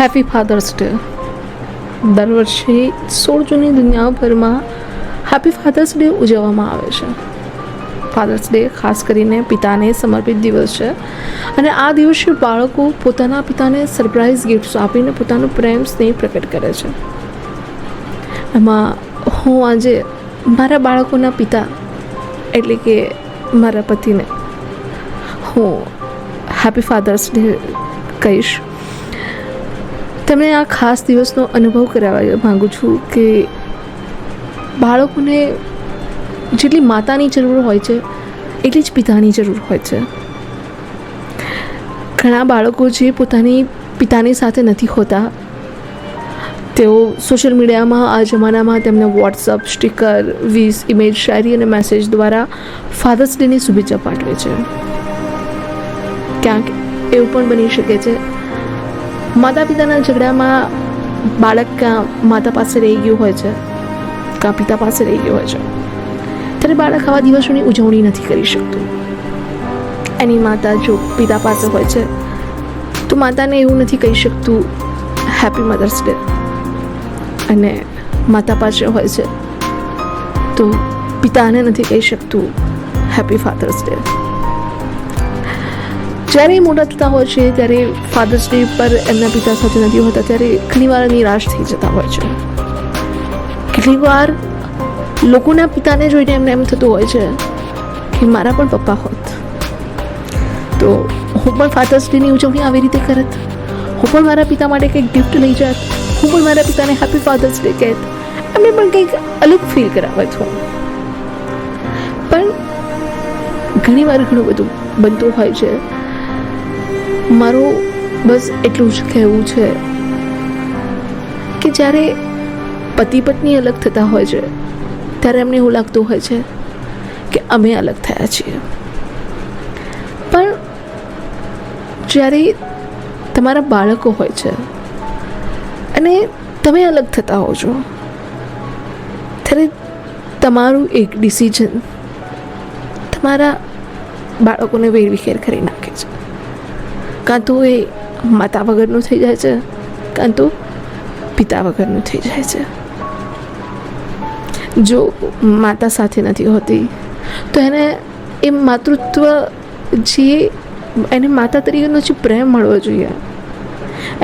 Happy fathers day દર વર્ષે સોળ જૂનની દુનિયાભરમાં હેપી ફાધર્સ ડે ઉજવવામાં આવે છે. ફાધર્સ ડે ખાસ કરીને પિતાને સમર્પિત દિવસ છે. અને આ દિવસે બાળકો પોતાના પિતાને સરપ્રાઇઝ ગિફ્ટ્સ આપીને પોતાનો પ્રેમ, સ્નેહ પ્રકટ કરે છે. એમાં હું આજે મારા બાળકોના પિતા એટલે કે મારા પતિને હું હેપી ફાધર્સ ડે કહીશ. તેમને આ ખાસ દિવસનો અનુભવ કરાવવા માગું છું કે બાળકોને જેટલી માતાની જરૂર હોય છે, એટલી જ પિતાની જરૂર હોય છે. ઘણા બાળકો જે પોતાની પિતાની સાથે નથી હોતા, તેઓ સોશિયલ મીડિયામાં આ જમાનામાં તેમને વોટ્સઅપ, સ્ટીકર, વીસ ઇમેજ શાયરી અને મેસેજ દ્વારા ફાધર્સ ડેની શુભેચ્છા પાઠવે છે. ક્યાંક એવું પણ બની શકે છે માતા પિતાના ઝઘડામાં બાળક કાં માતા પાસે રહી ગયું હોય છે, કાં પિતા પાસે રહી ગયું હોય છે, ત્યારે બાળક આવા દિવસોની ઉજવણી નથી કરી શકતું. એની માતા જો પિતા પાસે હોય છે, તો માતાને એવું નથી કહી શકતું હેપી મધર્સ ડે અને માતા પાસે હોય છે, તો પિતાને નથી કહી શકતું હેપી ફાધર્સ ડે જ્યારે મોટા થતા હોય છે, ત્યારે ફાધર્સ ડે પર એમના પિતા સાથે નથી હોતા, ત્યારે ઘણીવાર નિરાશ થઈ જતા હોય છે. કેટલીક વાર લોકોના પિતાને જોઈને એમને એમ થતું હોય છે કે મારા પણ પપ્પા હોત. તો હું પણ ફાધર્સ ડેની ઉજવણી આવી રીતે કરત. હું પણ મારા પિતા માટે કંઈક ગિફ્ટ લઈ જાત. હું પણ મારા પિતાને હેપી ફાધર્સ ડે કહેત. એમને પણ કંઈક અલગ ફીલ કરાવત હું. પણ ઘણીવાર ઘણું બધું બનતું હોય છે. મારું બસ એટલું જ કહેવું છે કે જ્યારે પતિ પત્ની અલગ થતા હોય છે, ત્યારે એમને એવું લાગતું હોય છે કે અમે અલગ થયા છીએ. પણ જ્યારે તમારા બાળકો હોય છે અને તમે અલગ થતા હો છો, ત્યારે તમારું એક ડિસિઝન તમારા બાળકોને વેરવિખેર કરી નાખે છે. કાં તો એ માતા વગરનું થઈ જાય છે કાં તો પિતા વગરનું થઈ જાય છે. જો માતા સાથે નથી હોતી, તો એને એ માતૃત્વ જે એને માતા તરીકેનો જે પ્રેમ મળવો જોઈએ,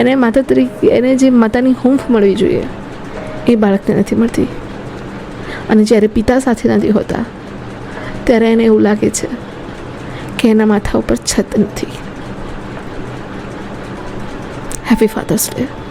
એને માતા તરીકે એને જે માતાની હૂંફ મળવી જોઈએ, એ બાળકને નથી મળતી. અને જ્યારે પિતા સાથે નથી હોતા, ત્યારે એને એવું લાગે છે કે એના માથા ઉપર છત નથી. Happy fathers day